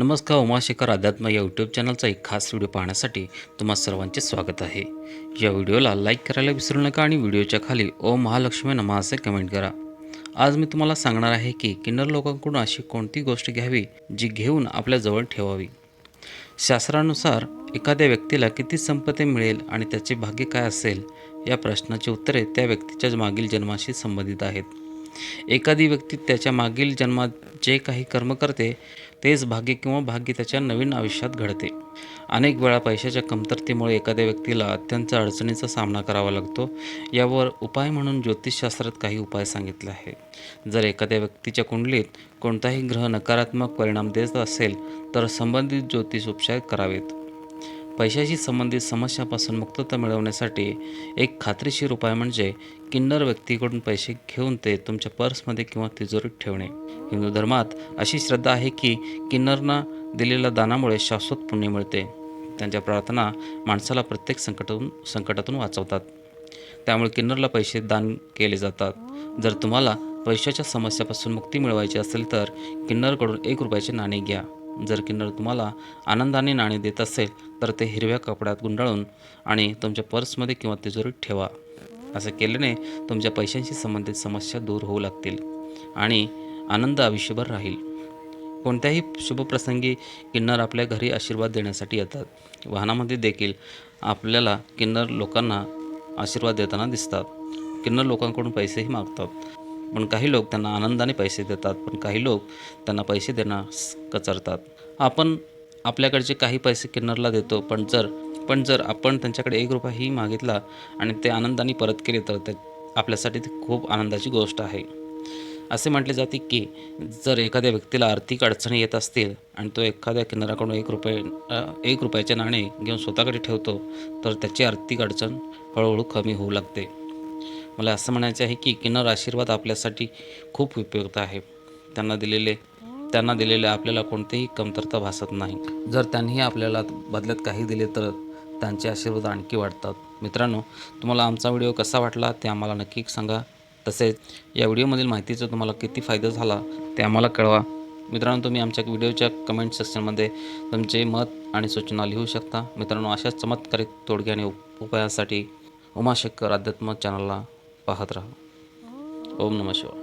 नमस्कार उमाशेखर अध्यात्म या यूट्यूब चॅनलचा एक खास व्हिडिओ पाहण्यासाठी तुम्हा सर्वांचे स्वागत आहे. या व्हिडिओला लाईक करायला विसरू नका आणि व्हिडिओच्या खाली ओ महालक्ष्मी नमा असे कमेंट करा. आज मी तुम्हाला सांगणार आहे की किन्नर लोकांकडून अशी कोणती गोष्ट घ्यावी जी घेऊन आपल्याजवळ ठेवावी? शास्त्रानुसार एखाद्या व्यक्तीला किती संपत्ती मिळेल आणि त्याचे भाग्य काय असेल या प्रश्नाची उत्तरे त्या व्यक्तीच्या मागील जन्माशी संबंधित आहेत. एखादी व्यक्ती त्याच्या मागील जन्मात जे काही कर्म करते तेच भाग्य किंवा भाग्य त्याच्या नवीन आयुष्यात घडते. अनेक वेळा पैशाच्या कमतरतेमुळे एखाद्या व्यक्तीला अत्यंत अडचणीचा सामना करावा लागतो. यावर उपाय म्हणून ज्योतिषशास्त्रात काही उपाय सांगितले आहे. जर एखाद्या व्यक्तीच्या कुंडलीत कोणताही ग्रह नकारात्मक परिणाम देत असेल तर संबंधित ज्योतिष उपचार करावेत. पैशाशी संबंधित समस्यापासून मुक्तता मिळवण्यासाठी एक खात्रीशीर उपाय म्हणजे किन्नर व्यक्तीकडून पैसे घेऊन ते तुमच्या पर्समध्ये किंवा तिजोरीत ठेवणे. हिंदू धर्मात अशी श्रद्धा आहे की किन्नरना दिलेल्या दानामुळे शाश्वत पुण्य मिळते. त्यांच्या प्रार्थना माणसाला प्रत्येक संकटातून संकटातून वाचवतात. त्यामुळे किन्नरला पैसे दान केले जातात. जर तुम्हाला पैशाच्या समस्यापासून मुक्ती मिळवायची असेल तर किन्नरकडून एक रुपयाचे नाणे घ्या. जर किन्नर तुम्हाला आनंदाने नाणे देत असेल तर ते हिरव्या कपड्यात गुंडाळून आणि तुमच्या पर्समध्ये किंवा तिजोरीत ठेवा. असं केल्याने तुमच्या पैशांशी संबंधित समस्या दूर होऊ लागतील आणि आनंद आयुष्यभर राहील. कोणत्याही शुभप्रसंगी किन्नर आपल्या घरी आशीर्वाद देण्यासाठी येतात. वाहनामध्ये देखील आपल्याला किन्नर लोकांना आशीर्वाद देताना दिसतात. किन्नर लोकांकडून पैसेही मागतात. पण काही लोक त्यांना आनंदाने पैसे देतात पण काही लोक त्यांना पैसे देण्यास कचरतात. आपण आपल्याकडचे काही पैसे किन्नरला देतो पण जर पण जर आपण त्यांच्याकडे एक रुपयाही मागितला आणि ते आनंदाने परत केले तर ते आपल्यासाठी ती खूप आनंदाची गोष्ट आहे. असे म्हटले जाते की जर एखाद्या व्यक्तीला आर्थिक अडचणी येत असतील आणि तो एखाद्या किन्नराकडून एक रुपये एक रुपयाचे नाणे घेऊन स्वतःकडे ठेवतो तर त्याची आर्थिक अडचण हळूहळू कमी होऊ लागते. मला असं म्हणायचं आहे की किन्नर आशीर्वाद आपल्यासाठी खूप उपयुक्त आहे. त्यांना दिलेले त्यांना दिलेले आपल्याला कोणतेही कमतरता भासत नाही. जर त्यांनीही आपल्याला बदल्यात काही दिले तर त्यांचे आशीर्वाद आणखी वाढतात. मित्रांनो तुम्हाला आमचा व्हिडिओ कसा वाटला ते आम्हाला नक्की सांगा. तसेच या व्हिडिओमधील माहितीचा तुम्हाला किती फायदा झाला ते आम्हाला कळवा. मित्रांनो तुम्ही आमच्या व्हिडिओच्या कमेंट सेक्शनमध्ये तुमचे मत आणि सूचना लिहू शकता. मित्रांनो अशाच चमत्कारिक तोडगे आणि उप उपायासाठी उमाशंकर अध्यात्म चॅनलला पाहत राहा. ओम नमः शिवाय.